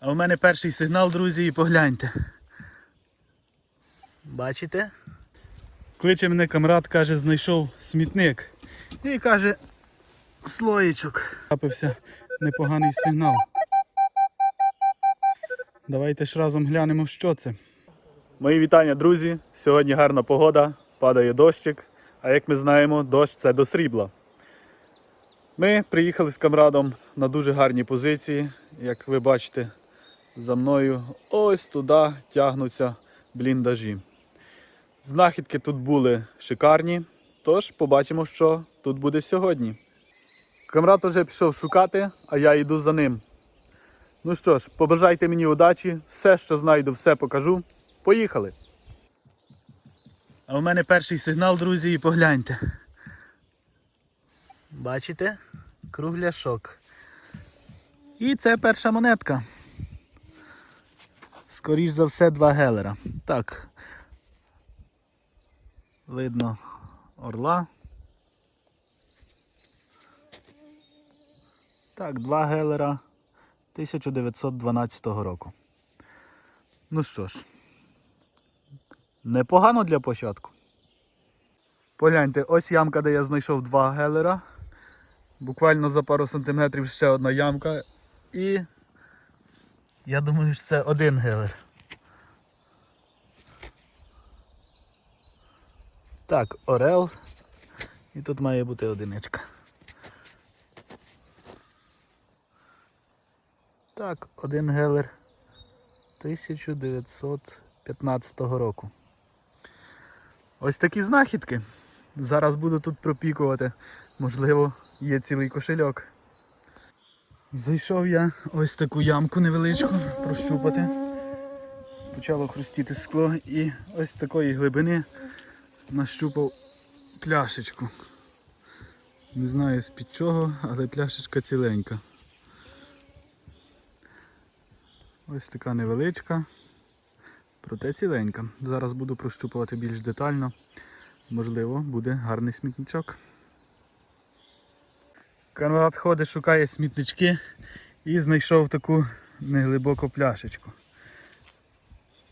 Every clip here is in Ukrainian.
А у мене перший сигнал, друзі, і погляньте. Бачите? Кличе мене камрад, каже, знайшов смітник. І каже, слоєчок. Трапився непоганий сигнал. Давайте ж разом глянемо, що це. Мої вітання, друзі. Сьогодні гарна погода, падає дощик. А як ми знаємо, дощ це до срібла. Ми приїхали з камрадом на дуже гарні позиції. Як ви бачите, за мною ось туди тягнуться бліндажі. Знахідки тут були шикарні, тож побачимо, що тут буде сьогодні. Камрад вже пішов шукати, а я йду за ним. Ну що ж, побажайте мені удачі, все, що знайду, все покажу. Поїхали! А у мене перший сигнал, друзі, і погляньте. Бачите? Кругляшок. І це перша монетка. Скоріш за все, два гелера. Так. Видно орла. Так, два гелера 1912 року. Ну що ж, непогано для початку. Погляньте, ось ямка, де я знайшов два гелера. Буквально за пару сантиметрів ще одна ямка. І я думаю, що це один гелер. Так, орел. І тут має бути одиничка. Так, один гелер 1915 року. Ось такі знахідки. Зараз буду тут пропікувати. Можливо, є цілий кошельок. Зайшов я ось таку ямку невеличку прощупати. Почало хрустіти скло і ось такої глибини нащупав пляшечку. Не знаю з-під чого, але пляшечка ціленька. Ось така невеличка, проте ціленька. Зараз буду прощупувати більш детально. Можливо, буде гарний смітничок. Конрад ходить, шукає смітнички і знайшов таку неглибоку пляшечку.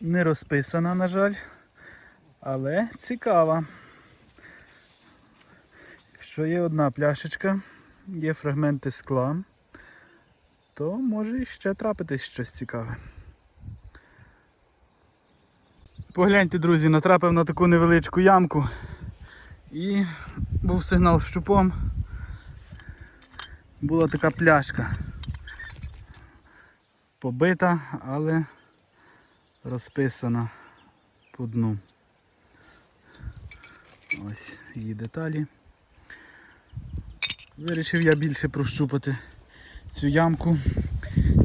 Не розписана, на жаль, але цікава. Якщо є одна пляшечка, є фрагменти скла, то може ще трапитись щось цікаве. Погляньте, друзі, натрапив на таку невеличку ямку і був сигнал щупом. Була така пляшка. Побита, але розписана по дну. Ось її деталі. Вирішив я більше прощупати цю ямку.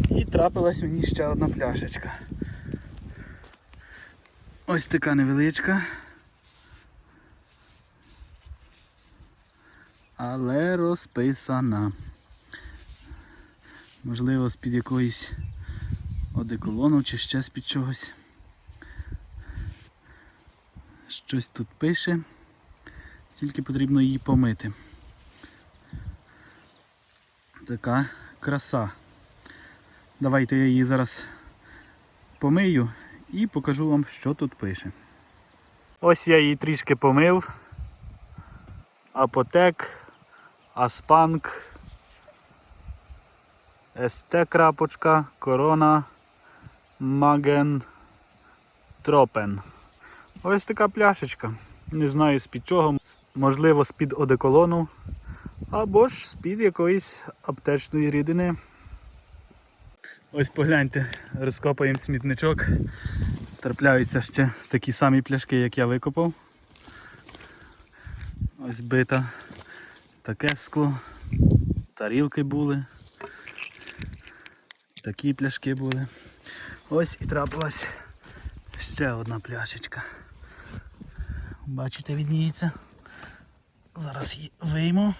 І трапилась мені ще одна пляшечка. Ось така невеличка. Але розписана. Можливо, з-під якоїсь одеколону чи ще з-під чогось. Щось тут пише, тільки потрібно її помити. Така краса. Давайте я її зараз помию і покажу вам, що тут пише. Ось я її трішки помив. Апотек, Аспанк, СТ крапочка, корона, маген, тропен. Ось така пляшечка. Не знаю з-під чого, можливо з-під одеколону, або ж з-під якоїсь аптечної рідини. Ось погляньте, розкопаємо смітничок. Трапляються ще такі самі пляшки, як я викопав. Ось бита таке скло, тарілки були, такі пляшки були. Ось і трапилась ще одна пляшечка. Бачите, відніється. Зараз її вийму.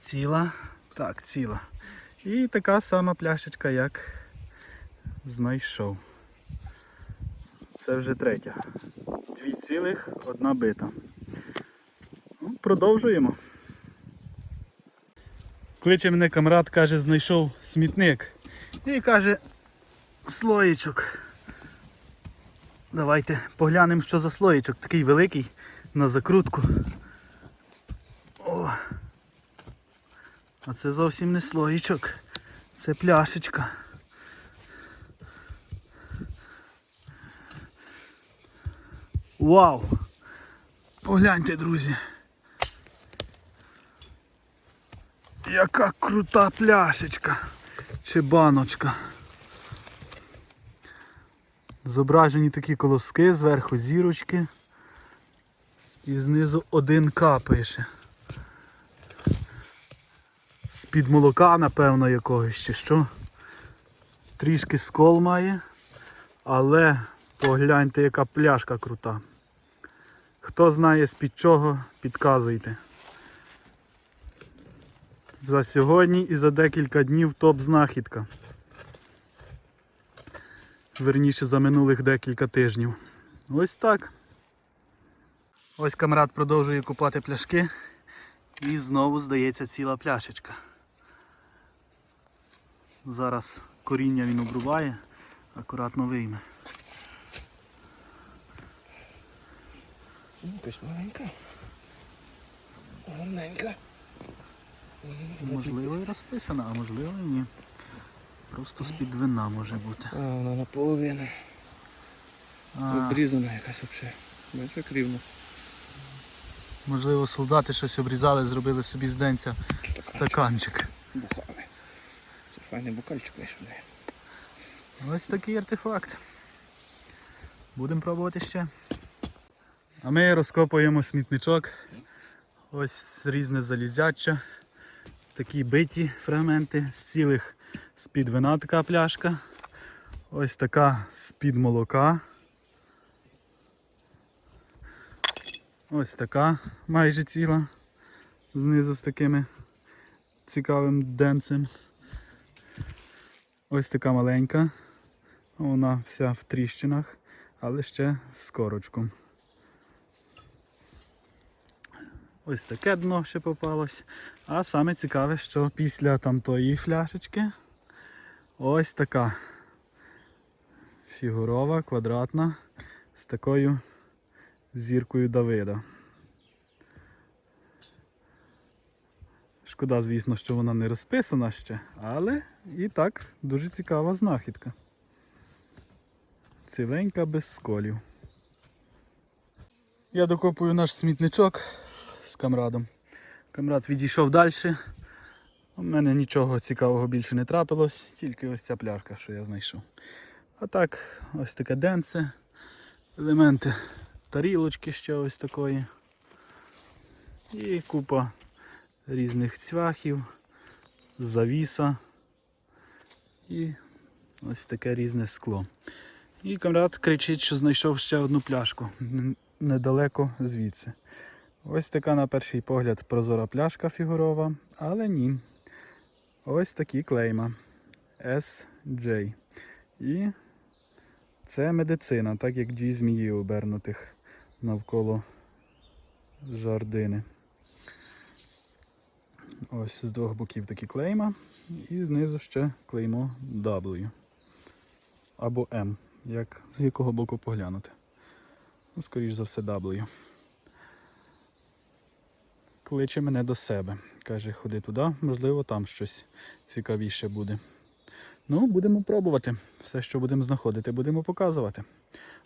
Ціла. Так, ціла. І така сама пляшечка, як знайшов. Це вже третя. Дві цілих, одна бита. Ну, Продовжуємо. Кличе мене камрад, каже, знайшов смітник. І каже, слоєчок. Давайте поглянемо, що за слоєчок. Такий великий на закрутку. О. А це зовсім не слоєчок. Це пляшечка. Вау! Погляньте, друзі. Яка крута пляшечка чи баночка. Зображені такі колоски, зверху зірочки. І знизу 1К пише. З-під молока, напевно, якогось чи що. Трішки скол має, але погляньте, яка пляшка крута. Хто знає з-під чого, підказуйте. За сьогодні і за декілька днів топ-знахідка. Верніше за минулих декілька тижнів. Ось так. Ось камрад продовжує купати пляшки. І знову здається ціла пляшечка. Зараз коріння він обрубає, акуратно вийме. Якась маленька. Гарненька. Можливо і розписана, а можливо і ні. Просто з-під вина може бути. А, вона наполовину. А, Обрізана якась взагалі. Бачиш, як рівно. можливо, солдати щось обрізали, зробили собі з денця стаканчик. Бухали. Це файний букальчик вийшов. Ось такий артефакт. Будемо пробувати ще. А ми розкопуємо смітничок. Ось різне залізяча. Такі биті фрагменти з цілих з-під вина така пляшка. Ось така з-під молока. Ось така майже ціла. Знизу з такими цікавим денцем. Ось така маленька. Вона вся в тріщинах, але ще з корочком. Ось таке дно ще попалось. А саме цікаве, що після там тої фляшечки ось така фігурова, квадратна, з такою зіркою Давида. Шкода, звісно, що вона не розписана ще, але і так дуже цікава знахідка. Ціленька без сколів. Я докопую наш смітничок з камрадом. Камрад відійшов далі. У мене нічого цікавого більше не трапилось, тільки ось ця пляшка, що я знайшов. А так, ось таке денце, елементи тарілочки ще ось такої. І купа різних цвяхів, завіса і ось таке різне скло. І камрад кричить, що знайшов ще одну пляшку недалеко звідси. Ось така на перший погляд прозора пляшка фігурова, але ні. Ось такі клейма SJ. І це медицина, так як дві змії обернутих навколо жардини. Ось з двох боків такі клейма. І знизу ще клеймо W. Або M, як з якого боку поглянути. Ну, скоріш за все, W. Кличе мене до себе. Каже, ходи туди, можливо, там щось цікавіше буде. Ну, будемо пробувати. Все, що будемо знаходити, будемо показувати.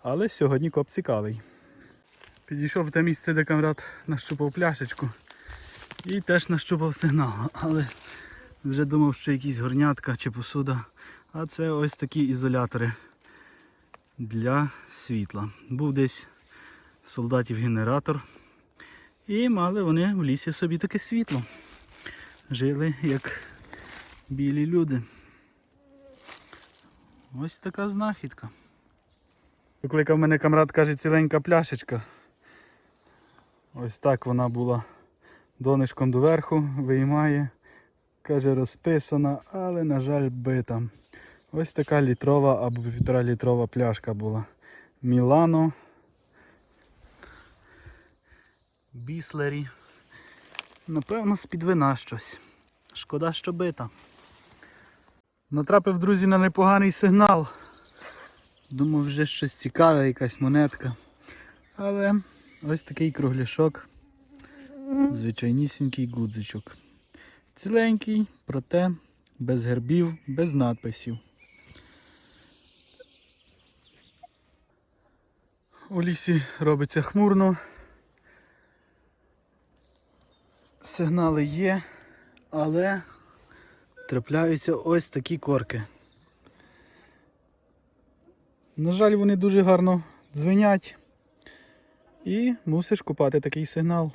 Але сьогодні коп цікавий. Підійшов те місце, де камрад нащупав пляшечку. І теж нащупав сигнал. Але вже думав, що якісь горнятка чи посуда. А це ось такі ізолятори для світла. Був десь солдатів генератор. І мали вони в лісі собі таке світло. Жили як білі люди. Ось така знахідка. Викликав мене камрад, каже, ціленька пляшечка. Ось так вона була донишком доверху, виймає. Каже, розписана, але, на жаль, бита. Ось така літрова або півтора літрова пляшка була. Мілано. Біслері. Напевно, з-під вина щось. Шкода, що бита. Натрапив, друзі, на непоганий сигнал. Думав, вже щось цікаве, якась монетка. Але ось такий кругляшок. Звичайнісінький гудзичок. Ціленький, проте без гербів, без надписів. У лісі робиться хмурно. Сигнали є, але трапляються ось такі корки. На жаль, вони дуже гарно дзвенять. І мусиш купати такий сигнал.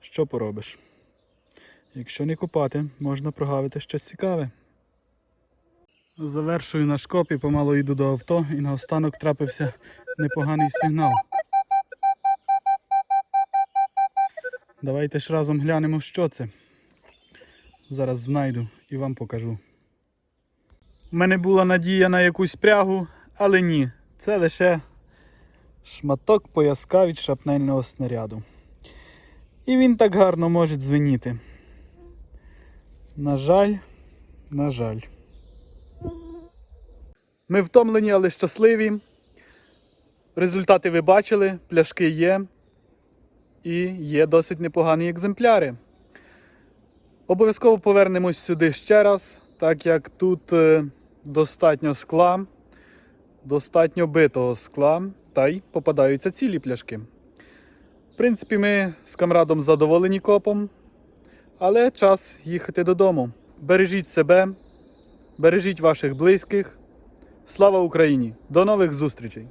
Що поробиш? Якщо не купати, можна прогавити щось цікаве. Завершую наш коп і помало йду до авто, і наостанок трапився непоганий сигнал. Давайте ж разом глянемо, що це. Зараз знайду і вам покажу. У мене була надія на якусь прягу, але ні. Це лише шматок пояска від шрапнельного снаряду. І він так гарно може дзвеніти. На жаль, на жаль. Ми втомлені, але щасливі. Результати ви бачили, пляшки є. І є досить непогані екземпляри. Обов'язково повернемось сюди ще раз, так як тут е, достатньо скла, достатньо битого скла, та й попадаються цілі пляшки. В принципі, ми з камрадом задоволені копом, але час їхати додому. Бережіть себе, бережіть ваших близьких. Слава Україні! До нових зустрічей!